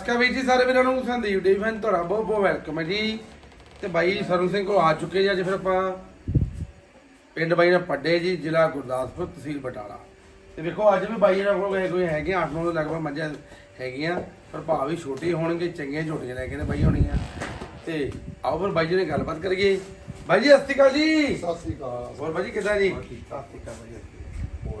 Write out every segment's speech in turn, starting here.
ਨਮਸਕਾਰ ਵੀਰ ਜੀ ਸਾਰੇ ਵੀਰਾਂ ਨੂੰ ਸੰਦੀਪ ਡੀ ਫੈਨ ਤੁਹਾਡਾ ਬਹੁਤ ਬਹੁਤ ਵੈਲਕਮ ਹੈ ਜੀ। ਤੇ ਬਾਈ ਸਰੂਨ ਸਿੰਘ ਕੋਲ ਆ ਚੁੱਕੇ ਜੀ ਅੱਜ ਫਿਰ ਆਪਾਂ ਪਿੰਡ ਬਾਈ ਨਾਲ ਪੱਡੇ ਜੀ ਜ਼ਿਲ੍ਹਾ ਗੁਰਦਾਸਪੁਰ ਤਹਿਸੀਲ ਬਟਾਲਾ। ਤੇ ਵੇਖੋ ਅੱਜ ਵੀ ਬਾਈ ਨਾਲ ਕੋਲ ਕੋਈ ਹੈਗੇ 8-9 ਦੇ ਲਗਭਗ ਮੱਝਾਂ ਹੈਗੀਆਂ ਪਰ ਭਾਅ ਵੀ ਛੋਟੇ ਹੋਣਗੇ ਚੰਗੀਆਂ ਝੋਟੀਆਂ ਲੈ ਕੇ ਨੇ ਬਾਈ ਹੋਣੀਆਂ। ਤੇ ਆਓ ਫਿਰ ਬਾਈ ਜੀ ਨਾਲ ਗੱਲਬਾਤ ਕਰੀਏ। ਬਾਈ ਜੀ ਸਤਿ ਸ਼੍ਰੀ ਅਕਾਲ ਜੀ। ਸਤਿ ਸ੍ਰੀ ਅਕਾਲ। ਹੋਰ ਬਾਈ ਜੀ ਕਿੱਦਾਂ ਜੀ। ਸਤਿ ਸ਼੍ਰੀ ਅਕਾਲ ਬਾਈ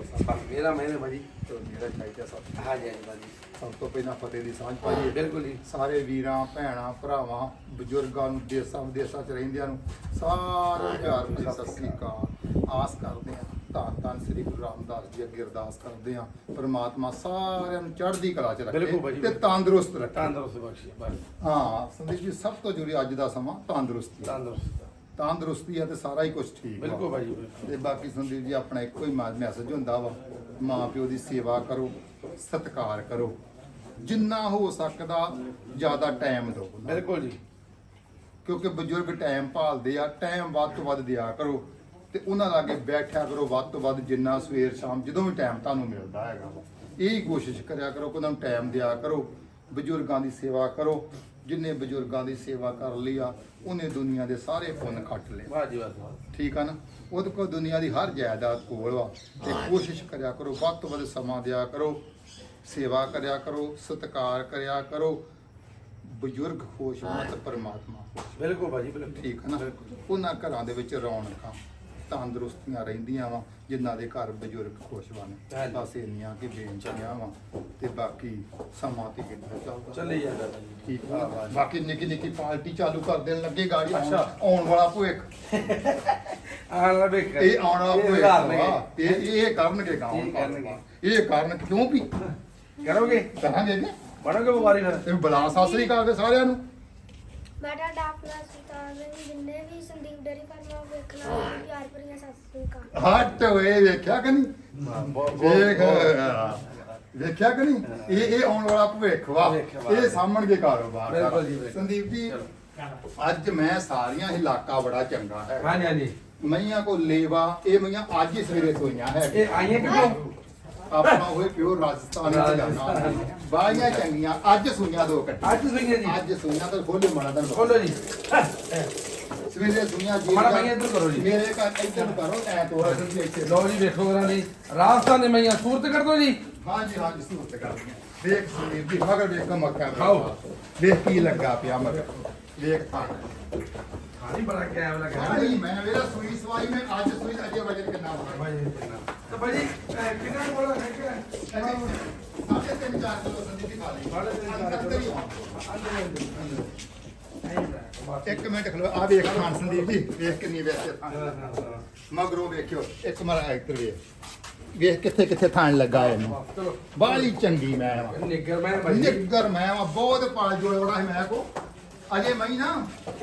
ਹੋਰ ਸਭ ਮੇਰਾ ਮੈਂ ਬਾਈ ਜੀ ਮੇਰਾ ਚਾਹੀਦਾ ਸਭ ਹਾਂਜੀ ਹਾਂਜੀ ਬਾਈ ਜੀ ਸਭ ਤੋਂ ਪਹਿਲਾਂ ਫਤਿਹ ਦੀ ਸਾਂਝ ਪਾਈਏ ਬਿਲਕੁਲ ਜੀ। ਸਾਰੇ ਵੀਰਾਂ ਭੈਣਾਂ ਭਰਾਵਾਂ ਬਜ਼ੁਰਗਾਂ ਨੂੰ ਦੇਸਾਂ ਵਿਦੇਸਾਂ ਚ ਰਹਿੰਦਿਆਂ ਨੂੰ ਸਾਰਿਆਂ ਨੂੰ ਪਿਆਰ ਭਰੀ ਸਤਿ ਸ੍ਰੀ ਅਕਾਲ। ਆਸ ਕਰਦੇ ਹਾਂ ਧੰਨ ਧੰਨ ਸ੍ਰੀ ਗੁਰੂ ਰਾਮਦਾਸ ਜੀ ਅੱਗੇ ਅਰਦਾਸ ਕਰਦੇ ਹਾਂ ਪਰਮਾਤਮਾ ਸਾਰਿਆਂ ਨੂੰ ਚੜ੍ਹਦੀ ਕਲਾ ਚ ਬਿਲਕੁਲ ਭਾਜੀ। ਰੱਖੇ ਤੇ ਤੰਦਰੁਸਤ ਰੱਖੇ। ਤੰਦਰੁਸਤ ਬਖਸ਼ੀ ਬਸ। ਹਾਂ ਸੰਦੀਪ ਜੀ ਸਭ ਤੋਂ ਜ਼ਰੂਰੀ ਅੱਜ ਦਾ ਸਮਾਂ ਤੰਦਰੁਸਤੀ ਤੰਦਰੁਸਤ। ਤੰਦਰੁਸਤੀ ਆ ਤੇ ਸਾਰਾ ਹੀ ਕੁਝ ਠੀਕ ਵਾ। ਬਿਲਕੁਲ ਭਾਜੀ ਬਿਲਕੁਲ। ਤੇ ਬਾਕੀ ਸੰਦੀਪ ਜੀ ਆਪਣਾ ਇੱਕੋ ਹੀ ਮੈਸੇਜ ਹੁੰਦਾ ਵਾ ਮਾਂ ਪਿਓ ਦੀ ਸੇਵਾ ਕਰੋ ਸਤਿਕਾਰ ਕਰੋ। ਜਿੰਨਾ ਹੋ ਸਕਦਾ ਜ਼ਿਆਦਾ ਟਾਈਮ ਦਿਓ। ਬਿਲਕੁਲ ਜੀ। ਕਿਉਂਕਿ ਬਜ਼ੁਰਗ ਟਾਈਮ ਭਾਲਦੇ ਆ ਟਾਈਮ ਵੱਧ ਤੋਂ ਵੱਧ ਦਿਆ ਕਰੋ। ਤੇ ਉਹਨਾਂ ਲਾਗੇ ਬੈਠਿਆ ਕਰੋ ਵੱਧ ਤੋਂ ਵੱਧ ਜਿੰਨਾ ਸਵੇਰ ਸ਼ਾਮ ਜਦੋਂ ਵੀ ਟਾਈਮ ਤੁਹਾਨੂੰ ਮਿਲਦਾ ਹੈਗਾ ਇਹ ਹੀ ਕੋਸ਼ਿਸ਼ ਕਰਿਆ ਕਰੋ ਕਿ ਉਹਨਾਂ ਨੂੰ ਟਾਈਮ ਦਿਆ ਕਰੋ। ਬਜ਼ੁਰਗਾਂ ਦੀ ਸੇਵਾ ਕਰੋ। ਜਿੰਨੇ ਬਜ਼ੁਰਗਾਂ ਦੀ ਸੇਵਾ ਕਰ ਲਈ ਆ ਉਹਨੇ ਦੁਨੀਆ ਦੇ ਸਾਰੇ ਪੁੰਨ ਖੱਟ ਲਏ। ਵਾਹ ਜੀ ਵਾਹ। ਠੀਕ ਆ ਨਾ? ਉਹਦੇ ਕੋਲ ਦੁਨੀਆ ਦੀ ਹਰ ਜਾਇਦਾਦ ਕੋਲ ਵਾ ਤੇ ਕੋਸ਼ਿਸ਼ ਕਰਿਆ ਕਰੋ ਵੱਧ ਤੋਂ ਵੱਧ ਸਮਾਂ ਦਿਆ ਕਰੋ ਸੇਵਾ ਕਰਿਆ ਕਰੋ ਸਤਿਕਾਰ ਕਰਿਆ ਕਰੋ। ਬਜ਼ੁਰਗ ਖੁਸ਼ ਹੋਣ ਤੇ ਪਰਮਾਤਮਾ ਖੁਸ਼ ਬਿਲਕੁਲ ਭਾਜੀ ਬਿਲਕੁਲ। ਠੀਕ ਹੈ ਨਾ? ਉਹਨਾਂ ਘਰਾਂ ਦੇ ਵਿੱਚ ਰੌਣਕਾਂ ਤੰਦਰੁਸਤੀਆਂ ਰਹਿੰਦੀਆਂ ਵਾ ਜਿਨ੍ਹਾਂ ਦੇ ਘਰ ਬਜ਼ੁਰਗ ਖੁਸ਼ ਹਨ ਹਾਂਜੀ। ਬਸ ਇੰਨੀਆਂ ਕਿ ਬੇਨਚੀਆਂ ਵਾ ਤੇ ਬਾਕੀ ਸਮਾਂ ਤੇ ਕਿੰਨਾ ਚੱਲਦਾ। ਚੱਲੀ ਜਾਂਦਾ ਹੈ ਵਾਹ। ਬਾਕੀ ਨਿੱਕੀ ਨਿੱਕੀ ਪਾਰਟੀ ਚਾਲੂ ਕਰ ਦੇਣ ਲੱਗੇ ਗਾੜੀ ਆਉਣ- ਅੱਛਾ। ਆਉਣ ਵਾਲਾ ਭੁੱਖ ਆਹ ਲੈ ਵੇਖ ਇਹ ਆਉਣ ਵਾਲਾ ਇਹ ਭੁੱਖ ਨੇ। ਵਾ। ਇਹ ਇਹ ਕਰਨਗੇ ਗਾਉਂ ਇਹ ਕਰਨਗੇ। ਇਹ ਕਾਰਨ ਕਿਉਂ ਵੀ? ਕਰੋਗੇ? ਕਹਾਂਗੇ ਜੀ। ਬਣੋਗੇ ਵਪਾਰੀ ਫਿਰ? ਤੇ ਬੁਲਾ ਸਾਸਰੀ ਕਾਲ ਸਾਰਿਆਂ ਨੂੰ। ਮੈਂ ਤੁਹਾਡਾ ਆਪਣਾ ਸਰਤਾਜ ਸਿੰਘ ਜਿੰਨੇ ਵੀ ਸੰਦੀਪ ਡੇਰੀ ਫਾਰਮ ਵੇਖਣਾ ਪਿਆਰ ਭਰੀਆਂ ਸਤਿ ਸ੍ਰੀ ਅਕਾਲ ਹੱਟ ਓਏ ਵੇਖਿਆ ਕਿ ਨਹੀਂ? ਵੇਖ ਵੇਖਿਆ ਕਿ ਨਹੀਂ? ਇਹ ਇਹ ਆਉਣ ਵਾਲਾ ਭਵਿੱਖ ਵਾ। ਇਹ ਸਾਹਮਣਗੇ ਕਾਰੋਬਾਰ ਬਿਲਕੁਲ ਜੀ, ਬਿਲਕੁਲ। ਸੰਦੀਪ ਜੀ ਅੱਜ ਮੈਂ ਸਾਰੀਆਂ ਇਲਾਕਾ ਬੜਾ ਚੰਗਾ ਹੈ। ਹਾਂਜੀ ਹਾਂਜੀ। ਮਈਆਂ ਕੋ ਲੇਵਾ ਇਹ ਮਈਆਂ ਅੱਜ ਹੀ ਸਵੇਰੇ ਸੋਈਆਂ ਹੈ ਇਹ ਆਈਆਂ ਕਿਉਂ ਆਪਣਾ ਹੋਏ ਪਿਓਰ ਰਾਜਸਥਾਨੀ ਚ ਜਾਣਾ। ਬਾਈਆਂ ਚੰਗੀਆਂ ਅੱਜ ਸੂਈਆਂ ਦੋ ਕੱਟੀ ਅੱਜ ਸਵੀਆਂ ਜੀ। ਅੱਜ ਸੂਈਆਂ ਤਾਂ ਖੋਲੇ ਮੜਾ ਤਾਂ ਖੋਲੋ ਜੀ। ਸਵੇਰੇ ਸੂਈਆਂ ਜੀ ਮਾੜਾ ਭਈਆ ਇੱਧਰ ਕਰੋ ਜੀ। ਮੇਰੇ ਘਰ ਇੱਧਰ ਕਰੋ ਐ ਦਿੰਦੀ ਇੱਥੇ। ਲਓ ਜੀ ਵੇਖੋ ਕਰਾਂ ਦੀ ਰਾਜਸਥਾਨ ਦੇ ਮਈਆਂ ਸੂਰਤ ਕਰ ਦੋ ਜੀ। ਹਾਂਜੀ ਹਾਂਜੀ ਸੂਰਤ ਕਰ ਦਿੰਦੇ ਵੇਖ ਸੁਨੀਰ ਦੀ ਮਗਰ ਵੇਖ ਮੱਕਾ ਖਾਓ। ਵੇਖ ਕੀ ਲੱਗਾ ਪਿਆ ਮਗਰ। ਵੇਖ ਥਾਂ ਖਾਣੀ ਬੜਾ ਕੈਮ ਲੱਗਾ। ਹਾਂਜੀ ਮੈਂ ਵੇਰਾ ਸੂਈ ਸਵਾਈ ਮੈਂ ਅੱਜ ਸੂਈ ਅਜੇ ਵਜਨ ਕਿੰਨਾ ਹੋਣਾ? ਭਾਜੀ ਤਾਂ ਭਾਜੀ ਅਹ, ਕਿੰਨਾ ਕੁ ਬੋਲਾ ਹੈ ਕਿ ਸਾਢੇ ਤਿੰਨ ਚਾਰ ਕਿਲੋ ਸੰਦੀਪ ਦੀ ਖਾ ਲਈ ਸਾਢੇ ਤਿੰਨ ਚਾਰ ਅੰਦਰ ਹੀ ਹੋਣਾ। ਅੰਦਰ ਅੰਦਰ ਅੰਦਰ ਇੱਕ ਮਿੰਟ ਖਲੋ ਆ ਵੇਖ ਖਾਨ ਸੰਦੀਪ ਜੀ ਵੇਖ ਕਿੰਨੀ ਵੇਖ ਥਾਂ। ਹਾਂ ਹਾਂ ਹਾਂ। ਮਗਰੋਂ ਵੇਖਿਓ ਇੱਕ ਮਾਰਾ ਇੱਧਰ ਵੇਖ। ਵੇਖ ਕਿੱਥੇ ਕਿੱਥੇ ਥਾਂ ਲੱਗਾ ਇਹਨੂੰ। ਚਲੋ। ਬਾਹਲੀ ਚੰਗੀ ਮੈਂ ਵਾਂ। ਨਿੱਗਰ ਮੈਂ ਭਾਜੀ ਨਿੱਗਰ ਮੈਂ ਵਾਂ ਬਹੁਤ ਪਾਲ ਜੋੜਾ ਹੈ ਮੈਂ ਕੋ। ਅਜੇ ਮੈਂ ਨਾ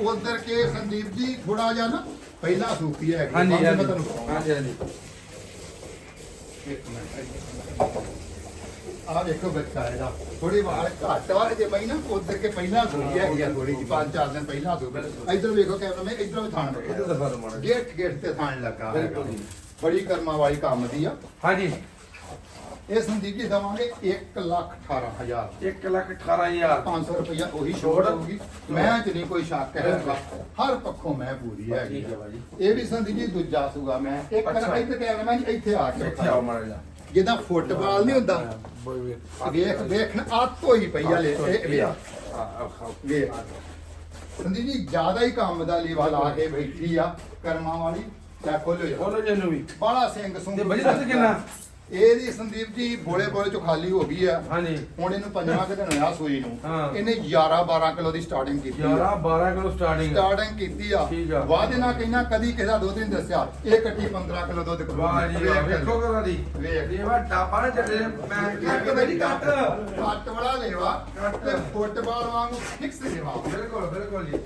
ਉਧਰ ਕੇ ਸੰਦੀਪ ਜੀ ਥੋੜਾ ਜਿਹਾ ਨਾ ਪਹਿਲਾਂ ਸੂਪੀ ਹੈ ਹਾਂਜੀ ਹਾਂਜੀ। ਹਾਂਜੀ ਹਾਂਜੀ। ਇੱਕ ਮਿੰਟ ਆ ਵੇਖੋ ਬੱਚਾ ਇਹਦਾ। ਥੋੜੀ ਵਾਲ ਘੱਟ ਵਾ ਜੇ ਮੈਂ ਨਾ ਉਧਰ ਕੇ ਪਹਿਲਾਂ ਸੂਈ ਹੈਗੀ ਆ ਥੋੜੀ ਜਿਹੀ ਪੰਜ ਚਾਰ ਦਿਨ ਪਹਿਲਾਂ ਸੂਪੀ। ਇੱਧਰ ਵੇਖੋ ਕੈਮਰਾ ਮੈਂ ਇੱਧਰੋਂ ਵੀ ਥਾਣ ਦਫਾ ਮਾੜਾ ਜੀ। ਗੇਟ ਗੇਟ ਤੇ ਥਾਣ ਲੱਗਾ। ਬਿਲਕੁਲ ਜੀ। ਬੜੀ ਕਰਮਾਂ ਵਾਲੀ ਕੰਮ ਦੀ ਆ। ਹਾਂਜੀ। ਇਹ ਸੰਦੀਪ ਜੀ ਦਵਾਂਗੇ 1 ਲੱਖ 18 ਹਜ਼ਾਰ। 1 ਲੱਖ 18000 500 ਰੁਪਇਆ ਉਹੀ ਛੋੜ। ਹੋਊਗੀ। ਮੈਂ ਚ ਨਹੀਂ ਕੋਈ ਸ਼ੱਕ ਹੈਗਾ ਹਰ ਪੱਖੋਂ ਮੈਂ ਪੂਰੀ ਹੈ। ਇਹ ਵੀ ਸੰਦੀਪ ਜੀ ਦੂਜਾ ਸੂਗਾ ਮੈਂ। ਇੱਕ। ਇੱਥੇ ਕੈਮਰਾਮੈਨ ਇੱਥੇ ਆ ਕੇ ਇੱਥੇ ਆਓ ਮਾੜਾ ਜਿਹਾ। ਜਿੱਦਾਂ ਫੁੱਟਬਾਲ ਨਹੀਂ ਹੁੰਦਾ। ਬੋਈ ਵੇਖ ਵੇਖ ਵੇਖਣ ਆਤ ਹੋਈ ਪਈ ਆ ਲੈ ਇਹ ਵੇਖ। ਸੰਦੀਪ ਜੀ ਜ਼ਿਆਦਾ ਹੀ ਕੰਮ ਦਾ ਲੀਵਾ ਲਾ ਕੇ ਬੈਠੀ ਆ ਕਰਮਾਂ ਵਾਲੀ। ਚਾ ਖੋਲੋ ਜੀ। ਬੋਲੋ ਜੀ ਨੂੰ ਵੀ। ਬਾਲਾ ਸਿੰਘ ਸੁੰਗ ਤੇ ਭਾਜੀ ਦੱਸ ਕਿੰਨਾ? ਇਹਦੀ ਸੰਦੀਪ ਜੀ ਬੋਲੇ ਬੋਲੇ ਚੋਂ ਖਾਲੀ ਹੋ ਗਈ ਆ। ਹਾਂਜੀ। ਹੁਣ ਇਹਨੂੰ ਪੰਜਾਂ ਕਿ ਦਿਨ ਹੋਇਆ ਸੂਈ ਨੂੰ। ਹਾਂ। ਇਹਨੇ 11 12 ਕਿਲੋ ਦੀ ਸਟਾਰਟਿੰਗ ਕੀਤੀ 11 ਆ 12 ਕਿਲੋ ਸਟਾਰਟਿੰਗ ਸਟਾਰਟਿੰਗ ਕੀਤੀ ਆ। ਠੀਕ ਆ। ਵਾਦੇ ਨਾਲ ਕਹਿੰਦਾ ਕਦੀ ਕਿਸੇ ਦਾ ਦੁੱਧ ਨਹੀਂ ਦੱਸਿਆ। ਇਹ ਕੱਟੀ 15 ਕਿਲੋ ਦੁੱਧ ਕਰੂ ਵਾਹ ਜੀ ਵਾਹ ਵੇਖੋ ਕਰਾਂ ਦੀ। ਵੇਖ। ਇਹ ਵਾ ਡਾਬਾ ਨਾ ਚੱਲੇ। ਮੈਂ ਕਿਹਾ ਮੇਰੀ ਕੱਟ? ਕੱਟ ਵਾਲਾ ਲੈਵਾ ਕੱਟ। ਤੇ ਫੁੱਟਬਾਲ ਵਾਂਗੂ ਫਿਕਸ ਲੈਵਾ। ਬਿਲਕੁਲ ਬਿਲਕੁਲ ਜੀ।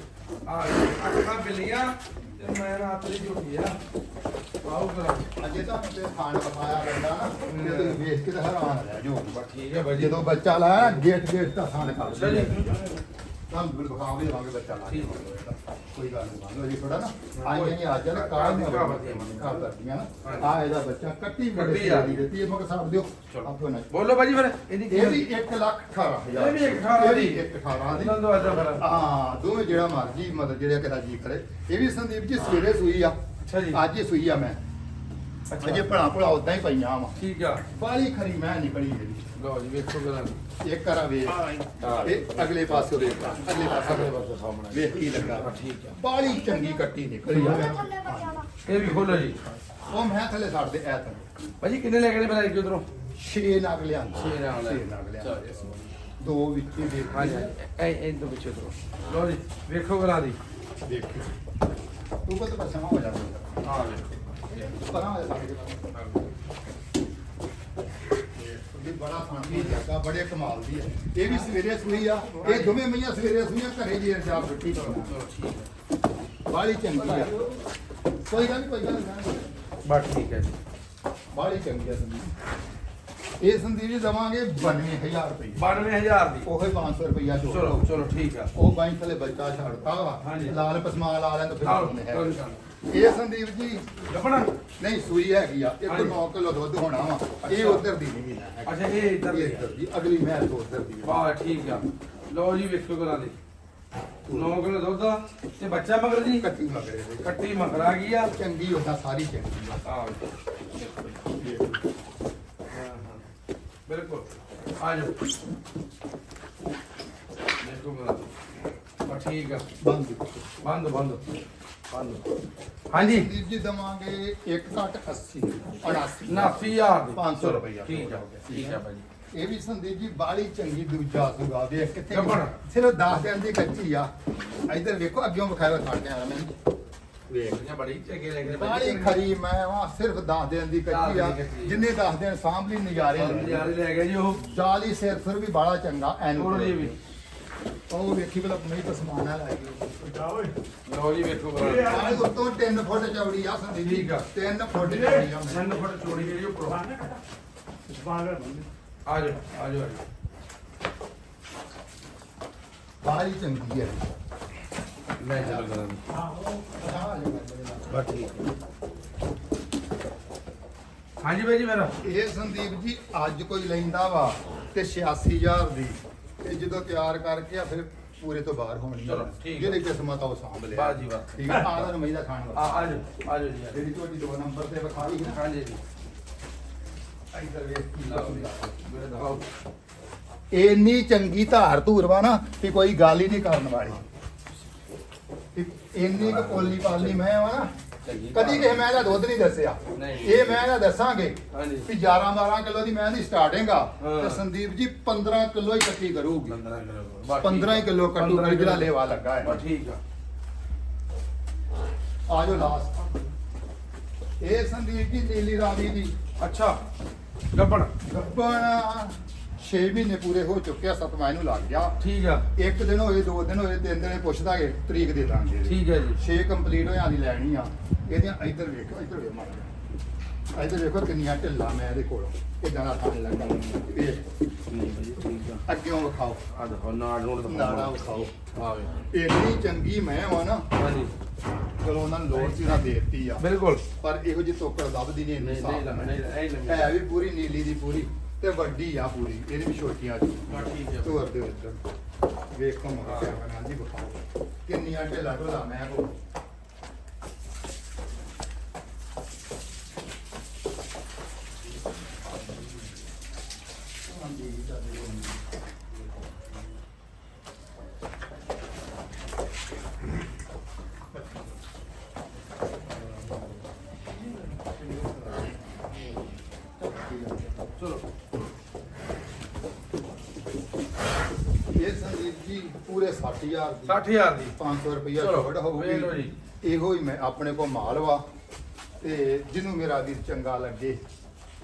ਆ ਅੱਖਾਂ ਬਿੱਲੀਆਂ ਤੇ ਮੈਂ ਰਾਤ ਦੀ ਝੋਟੀ ਆ। ਆਓ ਕਰਾਂ ਅਜੇ ਤੁਹਾਨੂੰ ਤੇ ਖਾਣ ਬਖਾਇਆ ਬੰਦਾ ਨਾ ਤੇ ਤੁਸੀਂ ਵੇਖ ਕੇ ਤਾਂ ਹੈਰਾਨ ਰਹਿ ਜਾਓ ਬਸ ਠੀਕ ਹੈ ਭਾਜੀ ਜਦੋਂ ਬੱਚਾ ਲਾਇਆ ਗੇਟ ਗੇਟ ਤਾਂ ਖਾਣ ਕਰ ਅੱਛਾ ਜੀ। ਤੁਹਾਨੂੰ ਬਿਲ ਬਖਾਵ ਵੀ ਦੇਵਾਂਗੇ ਬੱਚਾ ਲਾ ਕੇ ਠੀਕ। ਕੋਈ ਗੱਲ ਨਹੀਂ ਮੰਨ ਲਓ ਜੀ ਥੋੜਾ ਨਾ। ਆਈਆਂ ਨਹੀਂ ਅੱਜ ਨਾ ਕਾਹ ਨੂੰ ਕਾਹ ਵਧੀਆ ਮੰਨ ਕਾਹ ਕਰਦੀਆਂ ਨਾ। ਹਾਂਜੀ। ਆ ਇਹਦਾ ਬੱਚਾ ਕੱਟੀ ਕੱਟੀ ਬੜੀ ਆ। ਦੀ ਦਿੱਤੀ ਹੈ ਮਗਰ ਸਾਬ ਦਿਓ। ਚਲੋ। ਆਪੋ ਨਾ ਬੋਲੋ ਭਾਜੀ ਫਿਰ ਇਹਦੀ ਇਹ ਵੀ 1 ਲੱਖ 18000 ਇਹ ਵੀ ਇੱਕ ਅਠਾਰਾਂ ਦੀ। ਇਹ ਵੀ ਇੱਕ 18 ਦੀ। ਨੰਦੋ ਆਜਾ ਫਿਰ। ਹਾਂ ਦੋਵੇਂ ਜਿਹੜਾ ਮਰਜ਼ੀ ਮਤਲਬ ਜਿਹੜਾ ਕਿਹਦਾ ਜੀ ਕਰੇ। ਇਹ ਵੀ ਸੰਦੀਪ ਜੀ ਸਵੇਰੇ ਸੂਈ ਆ। ਅੱਛਾ ਜੀ। ਅੱਜ ਹੀ ਸੂਈ ਆ ਮੈਂ। ਅੱਛਾ। ਅਜੇ ਭਲਾ ਭਲਾ ਉਦਾਂ ਹੀ ਪਈਆਂ ਵਾ। ਠੀਕ ਆ। ਬਾਲੀ ਖਰੀ ਮੈਂ ਨਿਕਲੀ ਇਹਦੀ ਲਓ ਜੀ ਵੇਖੋ ਗਲਾਂ ਇੱਕ ਕਰਾ ਵੇ ਇਹ ਅਗਲੇ ਪਾਸੇ ਵੇਖ। ਅਗਲੇ ਪਾਸੇ ਪਾਸੇ ਸਾਹਮਣੇ। ਵੇਖ ਕੀ ਲੱਗਾ। ਠੀਕ ਆ। ਬਾਲੀ ਚੰਗੀ ਕੱਟੀ ਨਿਕਲੀ ਆ। ਦਾ ਇਹ ਵੀ ਖੋਲੋ ਜੀ। ਉਹ ਮੈਂ ਥੱਲੇ ਛੱਡ ਦੇ ਐ ਤਾਂ ਭਾਜੀ ਕਿੰਨੇ ਲੈ ਕੇ ਨੇ ਕੇ ਉਧਰੋਂ? 6 ਨਗ ਲਿਆਂਦਾ। ਛੇ ਨਾਲ ਲੈ। ਛੇ ਨਗ ਲਿਆਂਦਾ। ਚਲੋ। ਦੋ ਵਿੱਚ ਹੀ ਦੇਖ ਹਾਂਜੀ ਇਹ ਇਹ ਦੋ ਪਿੱਛੇ ਉਧਰੋਂ। ਲਓ ਜੀ ਵੇਖੋ ਗਲਾਂ ਦੀ। ਦੇਖੀ ਤੂੰ ਕੋਲ ਤਾਂ ਪਛਾਣ ਹੋ ਜਾਂਦਾ। ਬੜਾ ਫਾਂਦੀ ਜੱਗਾ ਬੜੇ ਕਮਾਲ ਦੀ ਹੈ ਇਹ ਵੀ ਸਵੇਰੇ ਸੂਈ ਆ ਇਹ ਦੋਵੇਂ ਮਈਆਂ ਸਵੇਰੇ ਸੂਈਆਂ ਘਰੇ ਜੀ ਰਜਾਬ ਰੁੱਟੀ ਬਾਲੀ ਚੰਗੀ ਆ ਕੋਈ ਗੱਲ ਨੀ, ਕੋਈ ਗੱਲ ਬਸ ਠੀਕ ਹੈ ਜੀ। ਬਾਲੀ ਚੰਗੀ ਆ। ਸੰਦੀਪ ਇਹ ਸੰਦੀਪ ਜੀ ਦਵਾਂਗੇ 92000 ਰੁਪਏ। 92000 ਦੀ। ਉਹੇ 500 ਰੁਪਇਆ ਜੋੜ ਚਲੋ। ਚਲੋ ਠੀਕ ਆ। ਉਹ ਬਾਈ ਥਲੇ ਬੱਚਾ ਛੱਡਤਾ ਵਾ। ਹਾਂਜੀ। ਲਾਲ ਪਸਮਾ ਲਾ ਲੈਣ ਤਾਂ ਫਿਰ ਉਹਨੇ ਹੈ। ਕੋਈ ਗੱਲ ਇਹ ਸੰਦੀਪ ਜੀ ਲੱਭਣਾ? ਨਹੀਂ ਸੂਈ ਹੈਗੀ ਆ। ਇੱਕ ਹਾਂਜੀ। 9 ਕਿਲੋ ਦੁੱਧ ਹੋਣਾ ਵਾ। ਇਹ। ਉਧਰ ਦੀ ਨਹੀਂ ਹੈ। ਅੱਛਾ ਇਹ ਇੱਧਰ ਇਹ ਦੀ ਇੱਧਰ ਦੀ। ਅਗਲੀ ਮਹਿਲ ਤੋਂ ਉਧਰ ਦੀ। ਆ। ਵਾਹ ਠੀਕ ਆ। ਲਓ ਜੀ ਵੇਖੋ ਗਲਾਂ ਦੀ। 9 ਕਿਲੋ ਦੁੱਧ ਆ ਤੇ ਬੱਚਾ ਮਗਰ ਜੀ? ਕੱਟੀ ਮਗਰੇ ਦੇ ਕੱਟੀ ਮਗਰ ਆ ਗਈ ਆ। ਚੰਗੀ ਉਹਦਾ ਸਾਰੀ ਚੰਗੀ ਆ। ਆ ਬਿਲਕੁਲ। ਆ ਜਾਓ। ਦੇਖੋ ਗਲਾਂ ਬਾ ਠੀਕ ਆ। ਬੰਦ। ਬੰਦ ਬੰਦ। ਬੰਦ। ਹਾਂਜੀ। ਸੰਦੀਪ ਜੀ ਦਵਾਂਗੇ 1 ਘੱਟ 80 79 90000 ਦੀ। 500 ਰੁਪਇਆ। ਠੀਕ ਆ। ਠੀਕ ਆ ਭਾਜੀ। ਇਹ ਵੀ ਸੰਦੀਪ ਜੀ ਬਾਲੀ ਚੰਗੀ ਦੂਜਾ ਸੁਗਾ ਵੇਖ ਕਿੱਥੇ। ਸਿਰਫ 10 ਦਿਨ ਦੀ ਕੱਚੀ ਆ। ਇੱਧਰ ਵੇਖੋ ਅੱਗਿਓਂ ਵਿਖਾਇਆ ਖੜ ਗਿਆ ਮੈਂ ਵੇਖ ਇਹ ਬੜੀ ਚੰਗੇ ਲੱਗ ਰਹੇ ਬਾਲੀ ਖਰੀ ਮੈਂ ਵਾ ਸਿਰਫ 10 ਦਿਨ ਦੀ ਕੱਚੀ ਆ। ਜਿੰਨੇ 10 ਦਿਨ ਸਾਂਭ ਲਈ ਨਜ਼ਾਰੇ ਲੈ ਲੈ ਗਿਆ ਜੀ ਉਹ। ਜਾਲੀ ਸਿਰ ਫਿਰ ਵੀ ਬਾਲਾ ਚੰਗਾ ਐਨੂੰ ਜੀ ਵੀ। ਉਹ ਵੇਖੀ ਭਲਾ ਨਹੀਂ ਪਸਮਾਨਾ ਲੈ ਗਈ। ਲਓ ਜੀ ਵੇਖੋ ਆਹ ਉੱਤੋਂ 3 ਫੁੱਟ ਚੌੜੀ ਆ ਸੰਦੀਪ ਜੀ। ਠੀਕ ਆ। 3 ਫੁੱਟ ਚੌੜੀ ਆ। ਮੈਂ ਸੰਨ ਫਟ ਚੋੜੀ ਜਿਹੜੀ ਉੱਪਰੋਂ। ਆ ਜਾਓ ਆ ਜਾਓ ਬਾਲੀ ਚੰਗੀ ਹੈ ਲੈ ਚਲੋ ਠੀਕ। ਹਾਂਜੀ ਭਾਈ ਜੀ ਮੇਰਾ। ਇਹ ਸੰਦੀਪ ਜੀ ਅੱਜ ਕੋਈ ਲੈਂਦਾ ਵਾ ਤੇ 86000 ਦੀ। ਤੇ ਜਦੋਂ ਤਿਆਰ ਕਰਕੇ ਆ ਫਿਰ ਪੂਰੇ ਤੋਂ ਬਾਹਰ ਹੋਣੀ। ਚਲੋ, ਠੀਕ ਆ। ਜਿਹੜੇ ਕਿਸਮਤ ਆ ਉਹ ਸਾਂਭ ਲਿਆ। ਵਾਹ ਜੀ ਵਾਹ। ਠੀਕ ਆ ਆਹ ਦਾ ਮਹੀਨਾ ਖਾਣ ਆ ਵਾਲਾ। ਆ ਜਾਓ ਆ ਜਾਓ ਜੀ। ਜਿਹੜੀ ਤੁਹਾਡੀ ਦੋ ਨੰਬਰ ਤੇ ਵਿਖਾਈ ਸੀ ਨਾ। ਹਾਂਜੀ ਜੀ ਇੱਧਰ ਵੇਖ ਕੀ ਲਓ। ਜੀ ਮੇਰੇ ਦਿਖਾਓ। ਇੰਨੀ ਚੰਗੀ ਧਾਰ ਧੂਰ ਵਾ ਨਾ ਕਿ ਕੋਈ ਗੱਲ ਹੀ ਨਹੀਂ ਕਰਨ ਵਾਲੀ। ਇੰਨੀ ਕੁ ਪੋਲੀ ਪਾਲੀ ਮੈਂ ਵਾ। ਨਾ ਕਦੀ ਕਿਸੇ ਮੈਂ ਦਾ ਦੁੱਧ ਨਹੀਂ ਦੱਸਿਆ। ਇਹ ਮੈਂ ਦਾ ਦੱਸਾਂਗੇ ਵੀ 11 12 ਕਿਲੋ ਦੀ ਮੈਂ ਦੀ ਸਟਾਰਟਿੰਗ ਆ। ਤੇ ਸੰਦੀਪ ਜੀ 15 ਕਿਲੋ ਹੀ ਇਕੱਠੀ ਕਰੂਗੀ। 15 ਕਿਲੋ ਬਸ 15 ਹੀ ਕਿਲੋ ਕੱਟੂ 15 ਜਿਹੜਾ ਲੇਵਾ ਲੱਗਾ ਹੈ। ਠੀਕ ਆ। ਆ ਜਾਓ ਲਾਸਟ ਇਹ ਸੰਦੀਪ ਜੀ ਨੀਲੀ ਰਾਵੀ ਦੀ। ਅੱਛਾ ਗੱਬਣ। ਗੱਬਣ। 6 ਮਹੀਨੇ ਪੂਰੇ ਹੋ ਚੁੱਕੇ ਆ ਸਤਵਾਂ ਇਹਨੂੰ ਲੱਗ ਗਿਆ। ਠੀਕ ਆ। ਇੱਕ ਦਿਨ ਹੋਏ ਦੋ ਦਿਨ ਹੋਏ ਤਿੰਨ ਦਿਨ ਪੁੱਛਦਾ ਕਿ ਤਰੀਕ ਦੇ ਦਾਂਗੇ। ਠੀਕ ਹੈ ਜੀ। 6 ਕੰਪਲੀਟ ਹੋਇਆਂ ਦੀ ਲੈਣੀ ਆ। ਇਹਦੀਆਂ ਇੱਧਰ ਵੇਖੋ ਇੱਧਰ ਵੇਖ ਮਾਰ ਇੱਧਰ ਵੇਖੋ ਕਿੰਨੀਆਂ ਢਿੱਲਾਂ ਮੈਂ ਇਹਦੇ ਕੋਲ। ਇਦਾਂ ਦਾ ਥਾਂ ਲੱਗਾ ਵੇਖ ਠੀਕ ਆ ਅੱਗਿਓਂ ਵਿਖਾਓ। ਆ ਦੇਖੋ ਨਾੜ ਨੂੜ ਨਾੜਾ ਵਿਖਾਓ। ਆ ਵੇ ਇੰਨੀ ਚੰਗੀ ਮੈਂ ਵਾ ਨਾ ਹਾਂਜੀ ਚਲੋ ਉਹਨਾਂ ਨੂੰ ਲੋੜ ਸੀ ਨਾ ਦੇਤੀ ਆ। ਬਿਲਕੁਲ। ਪਰ ਇਹੋ ਜਿਹੀ ਤੋਕੜ ਲੱਭਦੀ ਨਹੀਂ ਨਹੀਂ ਨਹੀਂ ਹੈ ਵੀ ਪੂਰੀ ਨੀਲੀ ਦੀ ਪੂਰੀ। ਤੇ ਵੱਡੀ ਆ ਪੂਰੀ ਇਹਦੇ ਵੀ ਛੋਟੀਆਂ ਜੀ ਬਸ ਠੀਕ ਤੋਰ ਦੇ ਵਿੱਚ। ਵੇਖੋ ਮਗਾ ਜੀ ਵਿਖਾਓ ਕਿੰਨੀਆਂ ਢਿੱਲਾ ਢੋਲਾ ਮੈਂ ਕੋ ਚਲੋ ਇਹ ਸੰਦੀਪ ਪੂਰੇ 60000 ਦੀ। 60000 ਦੀ। 500 ਰੁਪਇਆ ਚਲੋ, ਛੋੜ ਹੋਊਗੀ ਵੇਖ ਲਓ ਜੀ। ਇਹੋ ਹੀ ਮੈਂ ਆਪਣੇ ਕੋਲ ਮਾਲ ਵਾ ਤੇ ਜਿਹਨੂੰ ਮੇਰਾ ਵੀਰ ਚੰਗਾ ਲੱਗੇ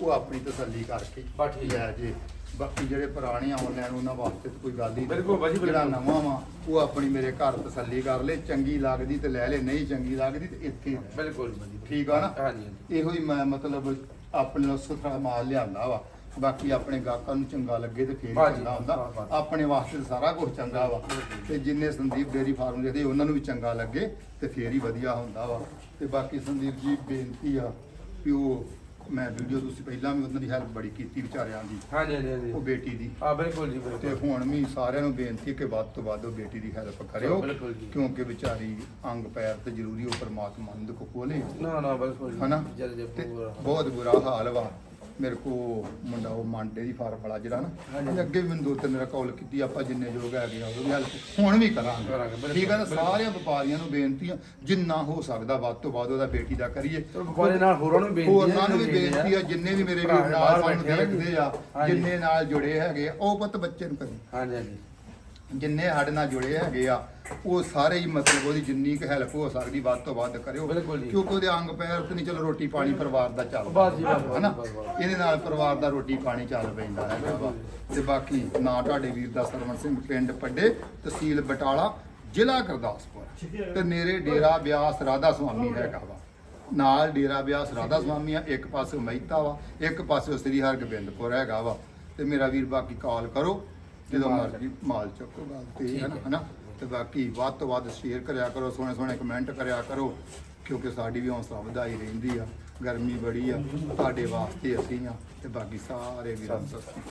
ਉਹ ਆਪਣੀ ਤਸੱਲੀ ਕਰਕੇ ਬਸ ਠੀਕ ਲੈ ਜੇ। ਬਾਕੀ ਜਿਹੜੇ ਪੁਰਾਣੇ ਆਨਲਾਈਨ ਉਹਨਾਂ ਵਾਸਤੇ ਤਾਂ ਕੋਈ ਗੱਲ ਹੀ ਨਹੀਂ। ਬਿਲਕੁਲ ਭਾਜੀ, ਜਿਹੜਾ ਬਿਲਕੁਲ। ਨਵਾਂ ਵਾ ਉਹ ਆਪਣੀ ਮੇਰੇ ਘਰ ਤਸੱਲੀ ਕਰ ਲੇ। ਚੰਗੀ ਲੱਗਦੀ ਤੇ ਲੈ ਲੈ ਨਹੀਂ ਚੰਗੀ ਲੱਗਦੀ ਤੇ ਇੱਥੇ। ਬਿਲਕੁਲ। ਠੀਕ ਆ ਨਾ? ਹਾਂਜੀ ਹਾਂਜੀ। ਇਹੋ ਹੀ ਮੈਂ ਮਤਲਬ ਆਪਣੇ ਨਾਲ ਸੁਥਰਾ ਮਾਲ ਲਿਆਂਦਾ ਵਾ। ਬਾਕੀ ਆਪਣੇ ਗਾਹਕਾਂ ਨੂੰ ਚੰਗਾ ਲੱਗੇ ਤੇ ਫੇਰ ਹਾਂਜੀ, ਚੰਗਾ ਹੁੰਦਾ। ਆਪਣੇ ਵਾਸਤੇ ਤਾਂ ਸਾਰਾ ਕੁਝ ਚੰਗਾ ਵਾ। ਤੇ ਜਿੰਨੇ ਸੰਦੀਪ ਡੇਰੀ ਫਾਰਮ ਦੇ ਉਹਨਾਂ ਨੂੰ ਵੀ ਚੰਗਾ ਲੱਗੇ ਤੇ ਫੇਰ ਹੀ ਵਧੀਆ ਹੁੰਦਾ ਵਾ। ਤੇ ਬਾਕੀ ਸੰਦੀਪ ਜੀ ਬੇਨਤੀ ਆ ਵੀ ਉਹ ਮੈਂ ਵੀਡੀਓ ਤੁਸੀਂ ਪਹਿਲਾਂ ਵੀ ਉਹਨਾਂ ਦੀ ਹੈਲਪ ਬੜੀ ਕੀਤੀ ਵਿਚਾਰਿਆਂ ਦੀ। ਹਾਂਜੀ ਹਾਂਜੀ ਹਾਂਜੀ। ਉਹ ਬੇਟੀ ਦੀ। ਆ ਬਿਲਕੁਲ ਜੀ ਤੇ ਬਿਲਕੁਲ ਹੁਣ ਵੀ ਸਾਰਿਆਂ ਨੂੰ ਬੇਨਤੀ ਕਿ ਵੱਧ ਤੋਂ ਵੱਧ ਉਹ ਬੇਟੀ ਦੀ ਹੈਲਪ ਕਰਿਓ ਬਿਲਕੁਲ ਜੀ। ਕਿਉਂਕਿ ਵਿਚਾਰੀ ਅੰਗ ਪੈਰ ਤੇ ਜ਼ਰੂਰੀ ਉਹ ਪਰਮਾਤਮਾ ਨੂੰ ਦੇਖੋ ਖੋਲੇ ਨਾ ਨਾ ਬਿਲਕੁਲ ਜੀ। ਹਨਾ? ਜਲ ਜੇ ਤੇ ਪੂਰਾ। ਬਹੁਤ ਬੁਰਾ ਹਾਲ ਵਾ। ਮੇਰੇ ਕੋ ਮੁੰਡਾ ਉਹ ਮਾਂਡੇ ਦੀ ਫਾਰਮ ਵਾਲਾ ਜਿਹੜਾ ਨਾ। ਉਹਨੇ ਅੱਗੇ ਵੀ ਮੈਨੂੰ ਦੋ ਤਿੰਨ ਮੇਰਾ ਕਾਲ ਕੀਤੀ ਆਪਾਂ ਜਿੰਨੇ ਯੋਗ ਹੈਗੇ ਆ ਉਹ ਵੀ ਹੈਲਪ ਹੁਣ ਵੀ ਕਰਾਂਗੇ, ਠੀਕ ਹੈ ਨਾ। ਸਾਰਿਆਂ ਵਪਾਰੀਆਂ ਨੂੰ ਬੇਨਤੀ ਆ ਜਿੰਨਾ ਹੋ ਸਕਦਾ ਵੱਧ ਤੋਂ ਵੱਧ ਉਹਦਾ ਬੇਟੀ ਦਾ ਕਰੀਏ ਵਪਾਰੀ ਨਾਲ ਹੋਰਾਂ ਨੂੰ ਬੇਨਤੀ ਹੋਰ ਸਾਨੂੰ ਵੀ ਬੇਨਤੀ ਆ ਜਿੰਨੇ ਵੀ ਮੇਰੇ ਵੀਰ ਨਾਲ ਸਾਨੂੰ ਨਾ। ਦੇਖਦੇ ਆ। ਜਿੰਨੇ ਨਾਲ ਜੁੜੇ ਹੈਗੇ ਉਹ ਪੁੱਤ ਬੱਚੇ ਨੂੰ ਕਰੀ ਹਾਂਜੀ ਹਾਂਜੀ ਜਿੰਨੇ ਸਾਡੇ ਨਾਲ ਜੁੜੇ ਹੈਗੇ ਆ ਉਹ ਸਾਰੇ ਹੀ ਮਤਲਬ ਉਹਦੀ ਜਿੰਨੀ ਕੁ ਹੈਲਪ ਹੋ ਸਕਦੀ ਵੱਧ ਤੋਂ ਵੱਧ ਕਰਿਓ। ਬਿਲਕੁਲ ਜੀ। ਕਿਉਂਕਿ ਉਹਦੇ ਅੰਗ ਪੈਰ ਤੇ ਨਹੀਂ ਚਲੋ ਰੋਟੀ ਪਾਣੀ ਪਰਿਵਾਰ ਦਾ ਚੱਲਦਾ ਬਸ ਜੀ, ਬਸ, ਬਸ, ਹਨਾ? ਬਸ, ਬਸ। ਇਹਦੇ ਨਾਲ ਪਰਿਵਾਰ ਦਾ ਰੋਟੀ ਪਾਣੀ ਚੱਲ ਪੈਂਦਾ ਹੈਗਾ ਵਾ ਤੇ ਬਾਕੀ ਨਾਂ ਤੁਹਾਡੇ ਵੀਰ ਦਾ ਸਰਵਣ ਸਿੰਘ ਪਿੰਡ ਪੱਡੇ ਤਹਿਸੀਲ ਬਟਾਲਾ ਜ਼ਿਲ੍ਹਾ ਗੁਰਦਾਸਪੁਰ। ਤੇ ਮੇਰੇ ਡੇਰਾ ਬਿਆਸ ਰਾਧਾ ਸੁਆਮੀ ਹੈਗਾ ਵਾ। ਨਾਲ ਡੇਰਾ ਬਿਆਸ ਰਾਧਾ ਸੁਆਮੀ ਆ ਇੱਕ ਪਾਸੇ ਮਹਿਤਾ ਵਾ ਇੱਕ ਪਾਸੇ ਸ੍ਰੀ ਹਰਗੋਬਿੰਦਪੁਰ ਹੈਗਾ ਵਾ। ਤੇ ਮੇਰਾ ਵੀਰ ਬਾਕੀ ਕਾਲ ਕਰੋ ਜਦੋਂ ਮਰਜ਼ੀ ਮਾਲ ਚੱਕੋ ਗੱਲ ਤੇ ਹੈ। ਨਾ। ਹਨਾ? ਤੇ ਬਾਕੀ ਵੱਧ ਤੋਂ ਵੱਧ ਸ਼ੇਅਰ ਕਰਿਆ ਕਰੋ, ਸੋਹਣੇ ਸੋਹਣੇ ਕਮੈਂਟ ਕਰਿਆ ਕਰੋ, ਕਿਉਂਕਿ ਸਾਡੀ ਵੀ ਹੌਸਲਾ ਵਧਾਈ ਰਹਿੰਦੀ ਆ, ਗਰਮੀ ਬੜੀ ਆ, ਤੁਹਾਡੇ ਵਾਸਤੇ ਅਸੀਂ ਆ, ਤੇ ਬਾਕੀ ਸਾਰੇ ਵੀਰਾਂ ਨੂੰ ਸਤਿ ਸ਼੍ਰੀ ਅਕਾਲ।